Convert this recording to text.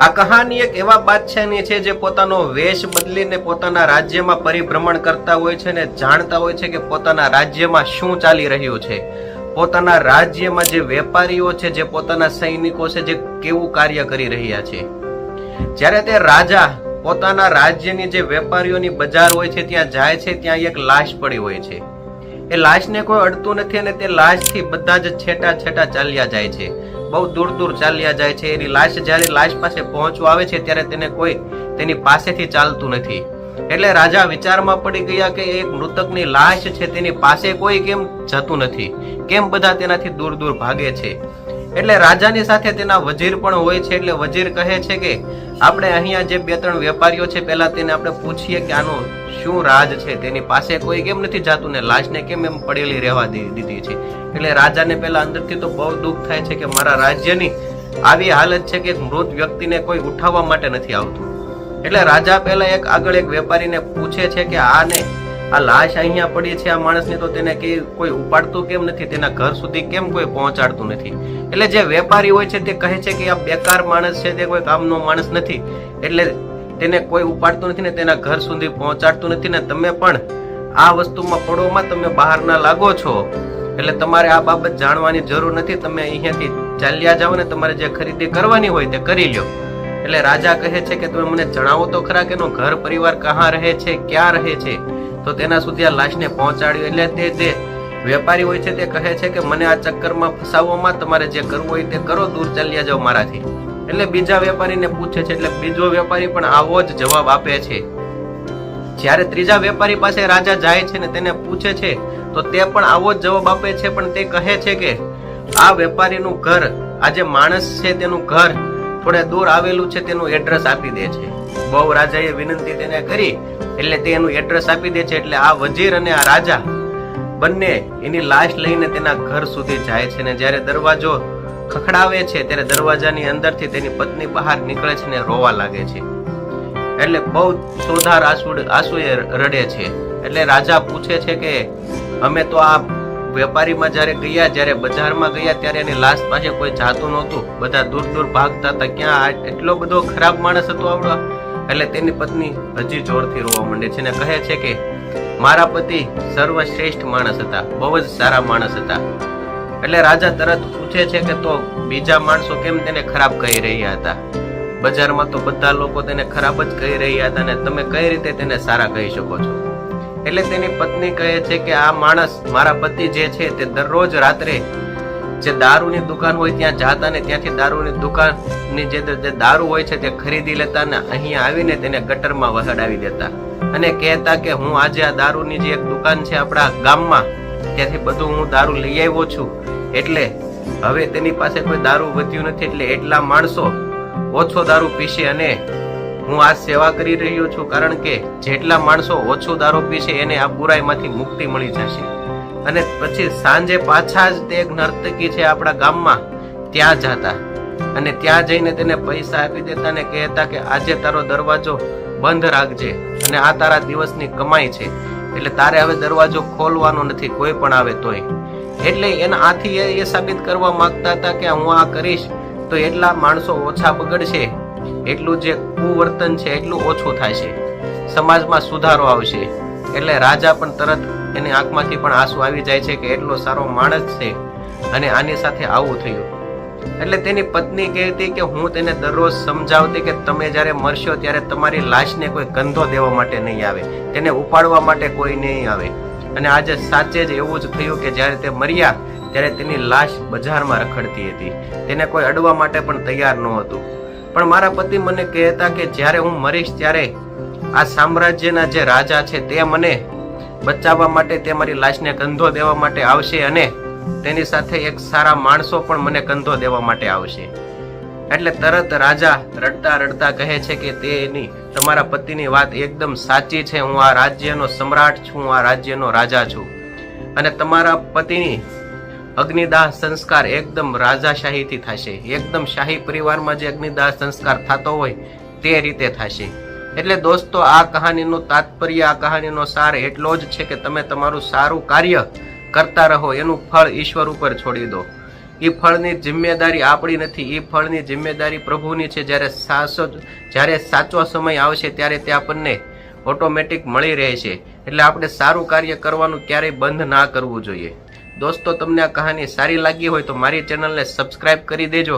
આ કહાની એક એવા બાદશાહની છે જે પોતાનો વેશ બદલીને પોતાના રાજ્યમાં પરિભ્રમણ કરતા હોય છે ને જાણતા હોય છે કે પોતાના રાજ્યમાં શું ચાલી રહ્યું છે. પોતાના રાજ્યમાં જે વેપારીઓ છે, જે પોતાના સૈનિકો છે, જે કેવું કાર્ય કરી રહ્યા છે. જ્યારે તે રાજા પોતાના રાજ્યની જે વેપારીઓની બજાર હોય છે, ત્યાં જાય છે, ત્યાં એક લાશ પડી હોય છે. એ લાશને કોઈ અડતું નથી અને તે લાશથી બધા જ છેટા છેટા ચાલ્યા જાય છે. બહુ દૂર દૂર ચાલ્યા જાય છે. એની લાશ જ્યારે લાશ પાસે પહોંચવા આવે છે, ત્યારે તેને કોઈ તેની પાસેથી ચાલતું નથી. એટલે રાજા વિચારમાં પડી ગયા કે એક મૃતકની લાશ છે, તેની પાસે કોઈ કેમ જતું નથી? કેમ બધા તેનાથી દૂર દૂર ભાગે છે? એટલે રાજાની સાથે તેના વજીર પણ હોય છે, એટલે વજીર કહે છે કે, આપણે અહીંયા જે બે ત્રણ વેપારીઓ છે, પહેલા તેને આપણે પૂછીએ કે આનું શું રાજ છે? તેની પાસે કોઈ કેમ નથી જાતું ને લાશને કેમ એમ પડેલી રહેવા દીધી છે? એટલે રાજાને પહેલા અંદરથી તો બહુ દુઃખ થાય છે કે મારા રાજ્યની આવી હાલત છે કે મૃત વ્યક્તિને કોઈ ઉઠાવવા માટે નથી આવતું. એટલે રાજા પહેલા એક આગળ એક વેપારીને પૂછે છે કે આને આ લાશ અહીંયા પડી છે આ માણસની, તો તેને કે કોઈ ઉપાડતું કેમ નથી? તેના ઘર સુધી કેમ કોઈ પહોંચાડતું નથી? એટલે જે વેપારી હોય છે તે કહે છે કે આ બેકાર માણસ છે, તે કોઈ કામનો માણસ નથી. એટલે તેને કોઈ ઉપાડતું નથી ને તેના ઘર સુધી પહોંચાડતું નથી ને તમે પણ આ વસ્તુમાં પડોમાં તમે બહારના લાગો છો. એટલે તમારે આ બાબત જાણવાની જરૂર નથી. તમે અહીંયાથી ચાલ્યા જાઓ ને તમારે જે ખરીદી કરવાની હોય તે કરી લ્યો. એટલે રાજા કહે છે કે તમે મને જણાવો તો ખરા કે એનો ઘર પરિવાર કहाँ રહે છે, ક્યાં રહે છે? તો તેના સુધી આ લાશને પહોંચાડ્યું. એટલે તે જે વેપારી હોય છે તે કહે છે કે મને આ ચક્કરમાં ફસાવવામાં તમારે જે કરવું હોય તે કરો, દૂર ચાલ્યા જાઓ મારાથી. એટલે બીજા વેપારીને પૂછે છે, એટલે બીજો વેપારી પણ આવો જ જવાબ આપે છે. જ્યારે ત્રીજા વેપારી પાસે રાજા જાય છે ને તેને પૂછે છે, તો તે પણ આવો જ જવાબ આપે છે, પણ તે કહે છે કે આ વેપારીનું ઘર, આ જે માણસ છે તેનું ઘર થોડે દૂર આવેલું છે તેનું એડ્રેસ આપી દે છે. બહુ રાજાએ વિનંતી તેને કરી, એટલે તે એનું એડ્રેસ આપી દે છે, એટલે આ વજીર અને આ રાજા બંને એની લાશ લઈને તેના ઘર સુધી જાય છે ને જ્યારે દરવાજો ખખડાવે છે, ત્યારે દરવાજાની અંદરથી તેની પત્ની બહાર નીકળે છે ને રોવા લાગે છે. એટલે બહુ સોધાર આંસુ આંસુએ રડે છે. એટલે રાજા પૂછે છે કે, અમે તો આ વેપારીમાં જ્યારે ગયા, જ્યારે બજારમાં ગયા, ત્યારે એની લાશ પાસે કોઈ જાતું નહોતું. બધા દૂર દૂર ભાગતા હતા. ક્યાં આ એટલો બધો ખરાબ માણસ હતો આવડો? એટલે તેની પત્ની હજી જોરથી રોવા માંડે છે ને કહે છે કે, મારા પતિ સર્વશ્રેષ્ઠ માણસ હતા. બહુ જ સારા માણસ હતા. એટલે રાજા તરત પૂછે છે કે, તો બીજા માણસો કેમ તેને ખરાબ કહી રહ્યા હતા? બજારમાં તો બધા લોકો તેને ખરાબ જ કહી રહ્યા હતા ને તમે કઈ રીતે તેને સારા કહી શકો છો? એટલે તેની પત્ની કહે છે કે આ માણસ મારા પતિ જે છે તે દરરોજ રાત્રે જે દારૂની દુકાન હોય ત્યાં જાતા ને ત્યાંથી દારૂની દુકાનની જે દારૂ હોય છે તે ખરીદી લેતા ને અહીંયા આવીને તેને ગટરમાં વહડાવી દેતા. અને કહેતા કે હું આજે આ દારૂની જે એક દુકાન છે આપણા ગામમાં, ત્યાંથી બધું હું દારૂ લઈ આવ્યો છું. એટલે હવે તેની પાસે કોઈ દારૂ વધ્યું નથી, એટલે એટલા માણસો ઓછો દારૂ પીશે અને હું આ સેવા કરી રહ્યો છું કારણ કે જેટલા માણસો ઓછો દારૂ પીશે એને આ બુરાઈમાંથી મુક્તિ મળી જશે. અને પછી સાંજે પાછા જ તે એક નર્તકી છે આપણા ગામમાં, ત્યાં જતા. અને ત્યાં જઈને તેને પૈસા આપી દેતા ને કહેતા કે આજે તારો દરવાજો બંધ રાખજે અને આ તારા દિવસની કમાઈ છે. એટલે તારે હવે દરવાજો ખોલવાનો નથી, કોઈ પણ આવે તોય. એટલે એના આથી એ- સાબિત કરવા માંગતા હતા કે હું આ કરીશ, તો એટલા માણસો ઓછા બગડશે. એટલું જે કુવર્તન છે એટલું ઓછું થશે સમાજમાં સુધારો આવશે. એટલે રાજા પણ તરત એની આંખમાંથી પણ આંસુ આવી જાય છે કે એટલો સારો માણસ છે અને આની સાથે આવું થયું. એટલે તેની પત્ની કહેતી કે હું તેને દરરોજ સમજાવતી કે તમે જ્યારે મરશો ત્યારે તમારી લાશને કોઈ કંધો દેવા માટે નહીં આવે. તેને ઉપાડવા માટે કોઈ નહીં આવે. અને આજે સાચે જ એવું જ થયું કે જ્યારે તે મર્યા ત્યારે તેની લાશ બજારમાં રખડતી હતી. તેને કોઈ અડવા માટે પણ તૈયાર ન હતું પણ મારા પતિ મને કહેતા કે જ્યારે હું મરીશ ત્યારે આ સામ્રાજ્યના જે રાજા છે તે મને બચાવવા માટે તે મારી લાશને કંધો દેવા માટે આવશે અને તેની સાથે એક સારા માણસો પણ મને કંધો દેવા માટે આવશે. એટલે તરત રાજા રડતા રડતા કહે છે કે તે એની તમારા પતિની વાત એકદમ સાચી છે. હું આ રાજ્યનો સમ્રાટ છું આ રાજ્યનો રાજા છું. અને તમારા પતિની અગ્નિદાહ સંસ્કાર એકદમ રાજાશાહીથી થશે. એકદમ શાહી પરિવારમાં જે અગ્નિદાહ સંસ્કાર થતો હોય તે રીતે થશે. એટલે દોસ્તો, આ કહાનીનું તાત્પર્ય, આ કહાનીનો સાર એટલો જ છે કે તમે તમારું સારું કાર્ય કરતા રહો. એનું ફળ ઈશ્વર ઉપર છોડી દો. એ ફળની જિમ્મેદારી આપણી નથી. એ ફળની જિમ્મેદારી પ્રભુની છે. જ્યારે સાસો, જ્યારે સાચો સમય આવશે ત્યારે તે આપણને ઓટોમેટિક મળી રહે છે એટલે આપણે સારું કાર્ય કરવાનું ક્યારેય બંધ ના કરવું જોઈએ. દોસ્તો તમને આ કહાની સારી લાગી હોય તો મારી ચેનલને સબસ્ક્રાઈબ કરી દેજો.